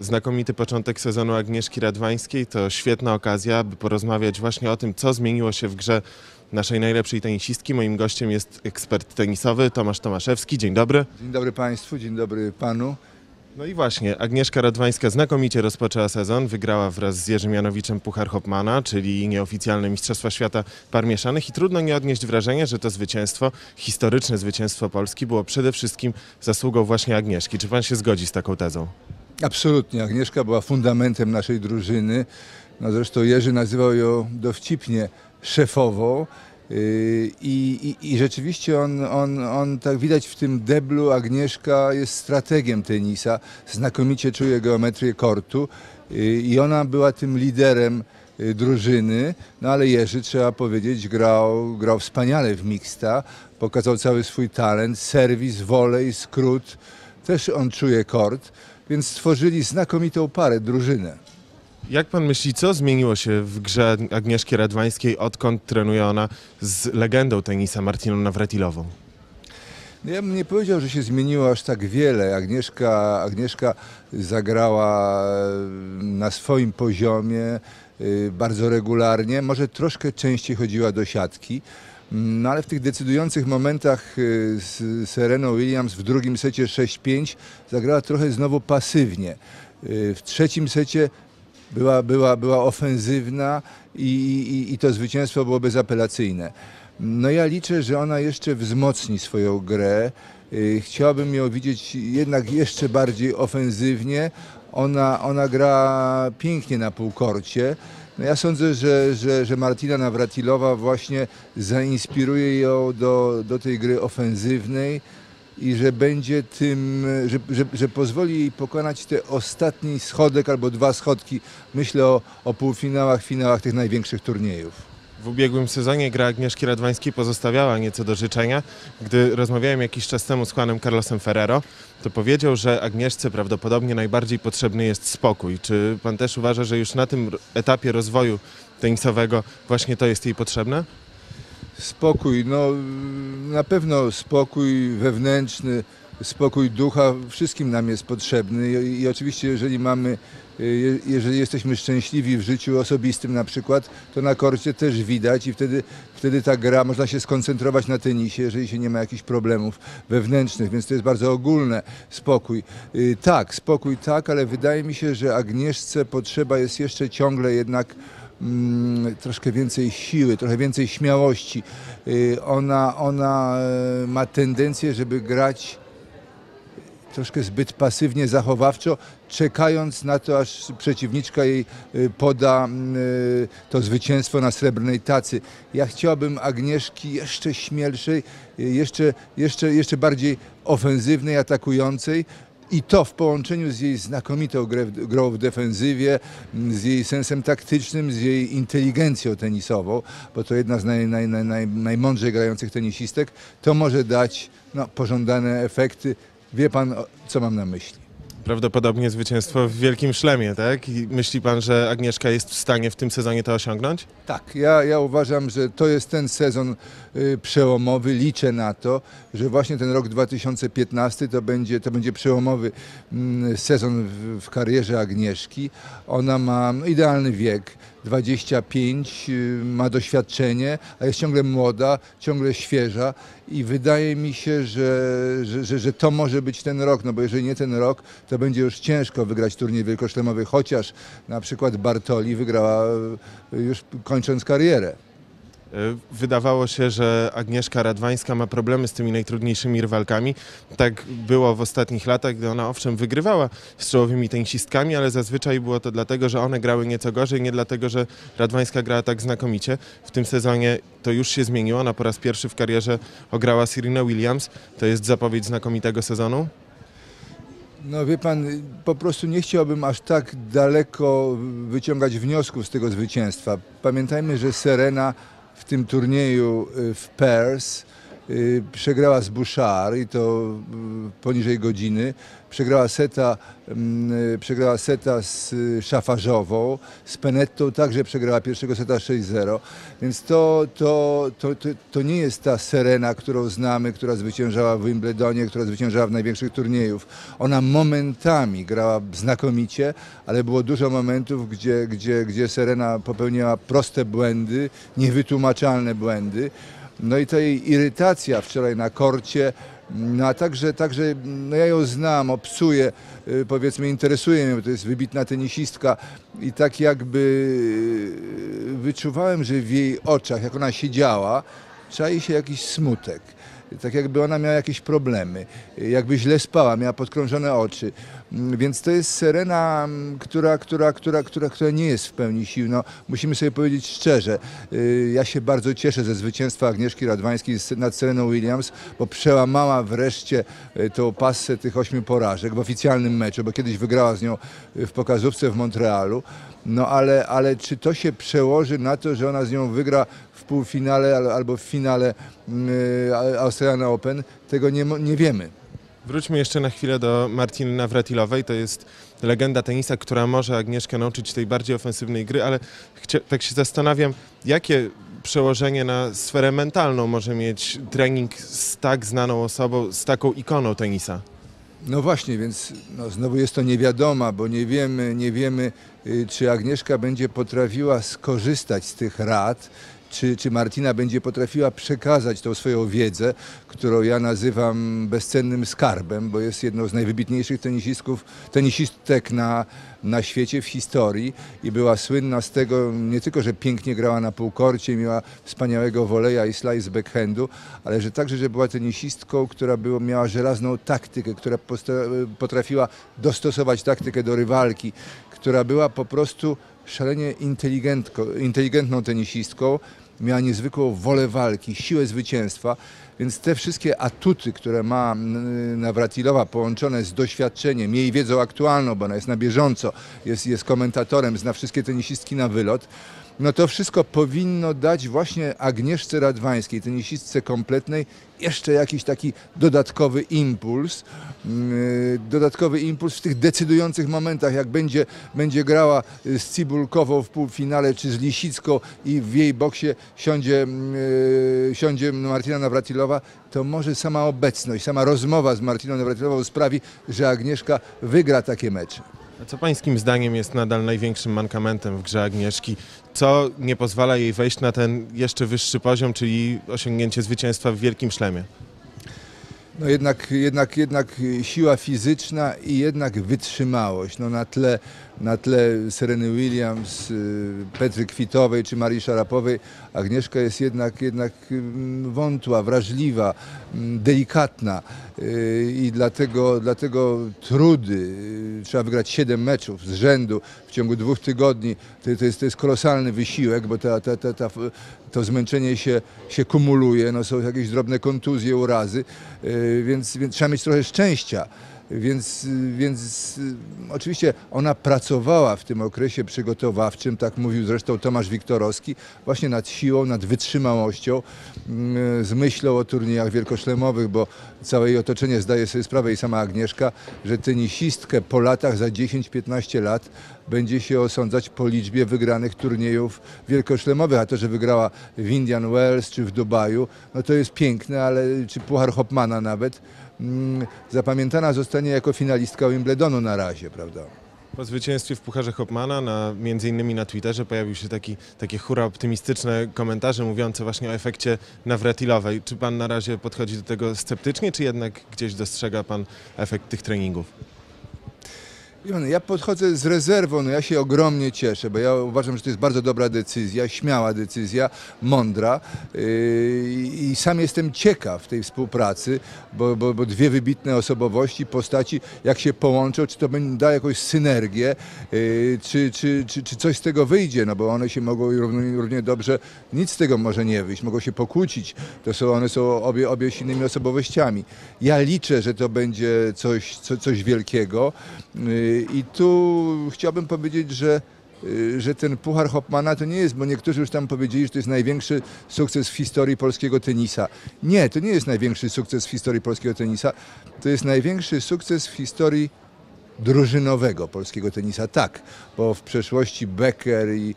Znakomity początek sezonu Agnieszki Radwańskiej to świetna okazja, by porozmawiać właśnie o tym, co zmieniło się w grze naszej najlepszej tenisistki. Moim gościem jest ekspert tenisowy Tomasz Tomaszewski. Dzień dobry. Dzień dobry Państwu, dzień dobry Panu. No i właśnie, Agnieszka Radwańska znakomicie rozpoczęła sezon. Wygrała wraz z Jerzym Janowiczem Puchar Hopmana, czyli nieoficjalne Mistrzostwa Świata Par Mieszanych i trudno nie odnieść wrażenia, że to zwycięstwo, historyczne zwycięstwo Polski było przede wszystkim zasługą właśnie Agnieszki. Czy pan się zgodzi z taką tezą? Absolutnie, Agnieszka była fundamentem naszej drużyny. No zresztą Jerzy nazywał ją dowcipnie szefową. Yy, I, i, I rzeczywiście on, on, on, tak widać w tym deblu, Agnieszka jest strategiem tenisa, znakomicie czuje geometrię kortu. Yy, i ona była tym liderem yy, drużyny, no ale Jerzy, trzeba powiedzieć, grał, grał wspaniale w mixta, pokazał cały swój talent, serwis, wolej, skrót, też on czuje kort, więc stworzyli znakomitą parę, drużynę. Jak pan myśli, co zmieniło się w grze Agnieszki Radwańskiej, odkąd trenuje ona z legendą tenisa Martiną Nawratilową? No Ja bym nie powiedział, że się zmieniło aż tak wiele. Agnieszka, Agnieszka zagrała na swoim poziomie y, bardzo regularnie, może troszkę częściej chodziła do siatki. No ale w tych decydujących momentach y, z Sereną Williams w drugim secie 6-5 zagrała trochę znowu pasywnie. Y, W trzecim secie była, była, była ofensywna i, i, i to zwycięstwo było bezapelacyjne. No ja liczę, że ona jeszcze wzmocni swoją grę. Y, Chciałbym ją widzieć jednak jeszcze bardziej ofensywnie. Ona, ona gra pięknie na półkorcie. No ja sądzę, że, że, że Martina Nawratilowa właśnie zainspiruje ją do, do tej gry ofensywnej i że będzie tym, że, że, że pozwoli jej pokonać te ostatni schodek albo dwa schodki. Myślę o, o półfinałach, finałach tych największych turniejów. W ubiegłym sezonie gra Agnieszki Radwańskiej pozostawiała nieco do życzenia. Gdy rozmawiałem jakiś czas temu z Juanem Carlosem Ferrero, to powiedział, że Agnieszce prawdopodobnie najbardziej potrzebny jest spokój. Czy pan też uważa, że już na tym etapie rozwoju tenisowego właśnie to jest jej potrzebne? Spokój, no na pewno spokój wewnętrzny, spokój ducha, wszystkim nam jest potrzebny i, i oczywiście jeżeli mamy, jeżeli jesteśmy szczęśliwi w życiu osobistym na przykład, to na korcie też widać i wtedy, wtedy ta gra, można się skoncentrować na tenisie, jeżeli się nie ma jakichś problemów wewnętrznych, więc to jest bardzo ogólne, spokój. Y, Tak, spokój tak, ale wydaje mi się, że Agnieszce potrzeba jest jeszcze ciągle jednak mm, troszkę więcej siły, trochę więcej śmiałości. Y, Ona, ona e, ma tendencję, żeby grać troszkę zbyt pasywnie, zachowawczo, czekając na to, aż przeciwniczka jej y, poda mm, y, to zwycięstwo na srebrnej tacy. Ja chciałbym Agnieszki jeszcze śmielszej, y, jeszcze, jeszcze, jeszcze bardziej ofensywnej, atakującej. I to w połączeniu z jej znakomitą grą w defensywie, m, z jej sensem taktycznym, z jej inteligencją tenisową, bo to jedna z naj, naj, naj, najmądrzej grających tenisistek, to może dać no, pożądane efekty. Wie pan, co mam na myśli? Prawdopodobnie zwycięstwo w wielkim szlemie, tak? I myśli pan, że Agnieszka jest w stanie w tym sezonie to osiągnąć? Tak, ja, ja uważam, że to jest ten sezon y, przełomowy. Liczę na to, że właśnie ten rok 2015 to będzie, to będzie przełomowy mm, sezon w, w karierze Agnieszki. Ona ma no, idealny wiek. 25, y, ma doświadczenie, a jest ciągle młoda, ciągle świeża i wydaje mi się, że, że, że, to może być ten rok, no bo jeżeli nie ten rok, to będzie już ciężko wygrać turniej wielkoszlemowy, chociaż na przykład Bartoli wygrała y, już kończąc karierę. E, Wydawało się, że Agnieszka Radwańska ma problemy z tymi najtrudniejszymi rywalkami. Tak było w ostatnich latach, gdy ona owszem wygrywała z czołowymi tenisistkami, ale zazwyczaj było to dlatego, że one grały nieco gorzej, nie dlatego, że Radwańska grała tak znakomicie. W tym sezonie to już się zmieniło. Ona po raz pierwszy w karierze ograła Serena Williams. To jest zapowiedź znakomitego sezonu. No wie pan, po prostu nie chciałbym aż tak daleko wyciągać wniosków z tego zwycięstwa. Pamiętajmy, że Serena w tym turnieju y, w y, przegrała z Bouchard i to y, poniżej godziny. Przegrała seta, mm, y, przegrała seta z y, Szafarzową, z Penettą także przegrała pierwszego seta 6-0. Więc to, to, to, to, to nie jest ta Serena, którą znamy, która zwyciężała w Wimbledonie, która zwyciężała w największych turniejów. Ona momentami grała znakomicie, ale było dużo momentów, gdzie, gdzie, gdzie Serena popełniała proste błędy, niewytłumaczalne błędy. No i ta jej irytacja wczoraj na korcie, no a także, także no ja ją znam, obcuję, y, powiedzmy interesuje mnie, bo to jest wybitna tenisistka i tak jakby y, wyczuwałem, że w jej oczach, jak ona siedziała, czai się jakiś smutek. Tak jakby ona miała jakieś problemy, jakby źle spała, miała podkrążone oczy. Mm, Więc to jest Serena, mm, która, która, która, która, która nie jest w pełni sił. No, musimy sobie powiedzieć szczerze, y, ja się bardzo cieszę ze zwycięstwa Agnieszki Radwańskiej nad Sereną Williams, bo przełamała wreszcie y, tą pasę tych ośmiu porażek w oficjalnym meczu, bo kiedyś wygrała z nią y, w pokazówce w Montrealu. No ale, ale czy to się przełoży na to, że ona z nią wygra półfinale al- albo w finale y, Australian Open, tego nie, nie wiemy. Wróćmy jeszcze na chwilę do Martiny Nawratilowej. To jest legenda tenisa, która może Agnieszkę nauczyć tej bardziej ofensywnej gry, ale tak się zastanawiam, jakie przełożenie na sferę mentalną może mieć trening z tak znaną osobą, z taką ikoną tenisa. No właśnie, więc no, znowu jest to niewiadoma, bo nie wiemy, nie wiemy, y, czy Agnieszka będzie potrafiła skorzystać z tych rad, czy, czy Martina będzie potrafiła przekazać tą swoją wiedzę, którą ja nazywam bezcennym skarbem, bo jest jedną z najwybitniejszych tenisistków, tenisistek na, na świecie w historii i była słynna z tego nie tylko, że pięknie grała na półkorcie, miała wspaniałego woleja i slice backhandu, ale że także, że była tenisistką, która było, miała żelazną taktykę, która potrafiła dostosować taktykę do rywalki, która była po prostu szalenie inteligentną tenisistką, miała niezwykłą wolę walki, siłę zwycięstwa, więc te wszystkie atuty, które ma mm, Nawratilowa połączone z doświadczeniem, jej wiedzą aktualną, bo ona jest na bieżąco, jest, jest komentatorem, zna wszystkie tenisistki na wylot, no to wszystko powinno dać właśnie Agnieszce Radwańskiej, tenisistce kompletnej, jeszcze jakiś taki dodatkowy impuls, yy, dodatkowy impuls w tych decydujących momentach, jak będzie, będzie grała y, z Cibulkową w półfinale, czy z Lisicką i w jej boksie siądzie, yy, siądzie Martina Nawratilowa, to może sama obecność, sama rozmowa z Martiną Nawratilową sprawi, że Agnieszka wygra takie mecze. A co pańskim zdaniem jest nadal największym mankamentem w grze Agnieszki? Co nie pozwala jej wejść na ten jeszcze wyższy poziom, czyli osiągnięcie zwycięstwa w Wielkim Szlemie? No jednak, jednak, jednak siła fizyczna i jednak wytrzymałość. No na, tle, na tle Sereny Williams, y, Petry Kwitowej czy Marii Szarapowej Agnieszka jest jednak, jednak mm, wątła, wrażliwa, mm, delikatna y, i dlatego, dlatego trudy. y, Trzeba wygrać 7 meczów z rzędu w ciągu dwóch tygodni. To, to, jest, to jest kolosalny wysiłek, bo ta, ta, ta, ta, to zmęczenie się, się kumuluje, no są jakieś drobne kontuzje, urazy, więc, więc trzeba mieć trochę szczęścia. Więc, więc yy, oczywiście ona pracowała w tym okresie przygotowawczym, tak mówił zresztą Tomasz Wiktorowski, właśnie nad siłą, nad wytrzymałością, yy, z myślą o turniejach wielkoszlemowych, bo całe jej otoczenie zdaje sobie sprawę i sama Agnieszka, że tenisistkę po latach, za 10-15 lat będzie się osądzać po liczbie wygranych turniejów wielkoszlemowych, a to, że wygrała w Indian Wells czy w Dubaju, no to jest piękne, ale czy Puchar Hopmana nawet, mm, zapamiętana zostanie jako finalistka Wimbledonu na razie, prawda? Po zwycięstwie w Pucharze Hopmana, na, między innymi na Twitterze, pojawił się taki, takie hura optymistyczne komentarze mówiące właśnie o efekcie Nawratilowej. Czy pan na razie podchodzi do tego sceptycznie, czy jednak gdzieś dostrzega pan efekt tych treningów? Ja podchodzę z rezerwą, no ja się ogromnie cieszę, bo ja uważam, że to jest bardzo dobra decyzja, śmiała decyzja, mądra yy, i sam jestem ciekaw tej współpracy, bo, bo, bo dwie wybitne osobowości, postaci, jak się połączą, czy to da jakąś synergię, yy, czy, czy, czy, czy coś z tego wyjdzie, no bo one się mogą równie, równie dobrze, nic z tego może nie wyjść, mogą się pokłócić, to są, one są obie, obie silnymi osobowościami. Ja liczę, że to będzie coś, co, coś wielkiego. I tu chciałbym powiedzieć, że y, że ten Puchar Hopmana to nie jest, bo niektórzy już tam powiedzieli, że to jest największy sukces w historii polskiego tenisa. Nie, to nie jest największy sukces w historii polskiego tenisa. To jest największy sukces w historii drużynowego polskiego tenisa. Tak, bo w przeszłości Becker i,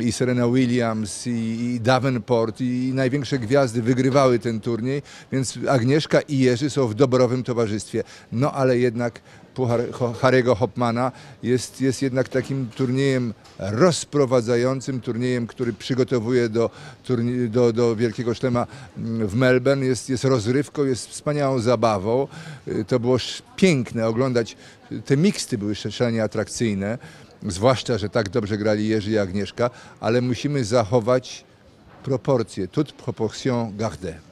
i Serena Williams i, i Davenport i największe gwiazdy wygrywały ten turniej, więc Agnieszka i Jerzy są w doborowym towarzystwie. No ale jednak Puchar Harry'ego Hopmana jest, jest jednak takim turniejem rozprowadzającym, turniejem, który przygotowuje do, do, do Wielkiego Szlema mm, w Melbourne. Jest, jest rozrywką, jest wspaniałą zabawą. Y, To było piękne oglądać. Te miksty były szalenie atrakcyjne, zwłaszcza, że tak dobrze grali Jerzy i Agnieszka, ale musimy zachować proporcje. Toute proportion gardée.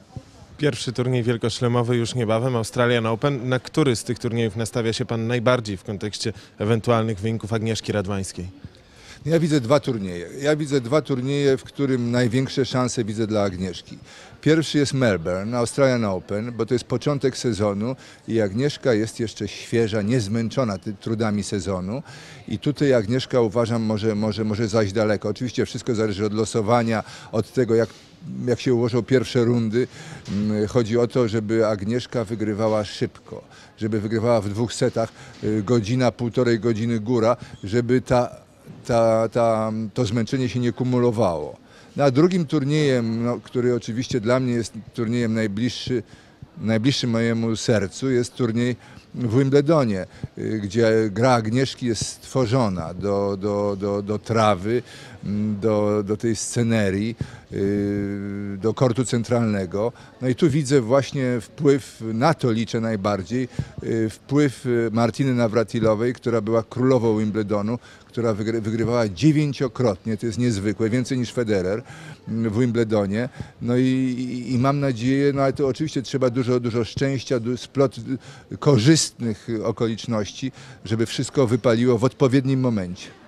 Pierwszy turniej wielkoszlemowy już niebawem, Australian Open. Na który z tych turniejów nastawia się pan najbardziej w kontekście ewentualnych wyników Agnieszki Radwańskiej? Ja widzę dwa turnieje. Ja widzę dwa turnieje, w którym największe szanse widzę dla Agnieszki. Pierwszy jest Melbourne, Australian Open, bo to jest początek sezonu i Agnieszka jest jeszcze świeża, niezmęczona ty- trudami sezonu. I tutaj Agnieszka uważam może, może, może zajść daleko. Oczywiście wszystko zależy od losowania, od tego jak, jak się ułożą pierwsze rundy. Mm, Chodzi o to, żeby Agnieszka wygrywała szybko, żeby wygrywała w dwóch setach, y, godzina, półtorej godziny góra, żeby ta ta, ta, to zmęczenie się nie kumulowało. No, a drugim turniejem, no, który oczywiście dla mnie jest turniejem najbliższy, najbliższy mojemu sercu, jest turniej w Wimbledonie, y, gdzie gra Agnieszki jest stworzona do, do, do, do trawy, mm, do, do tej scenerii, y, do kortu centralnego. No i tu widzę właśnie wpływ, na to liczę najbardziej, y, wpływ Martiny Nawratilowej, która była królową Wimbledonu, która wygry, wygrywała dziewięciokrotnie, to jest niezwykłe, więcej niż Federer mm, w Wimbledonie. No i, i, mam nadzieję, no ale to oczywiście trzeba dużo, dużo szczęścia, splot y, korzystnych okoliczności, żeby wszystko wypaliło w odpowiednim momencie.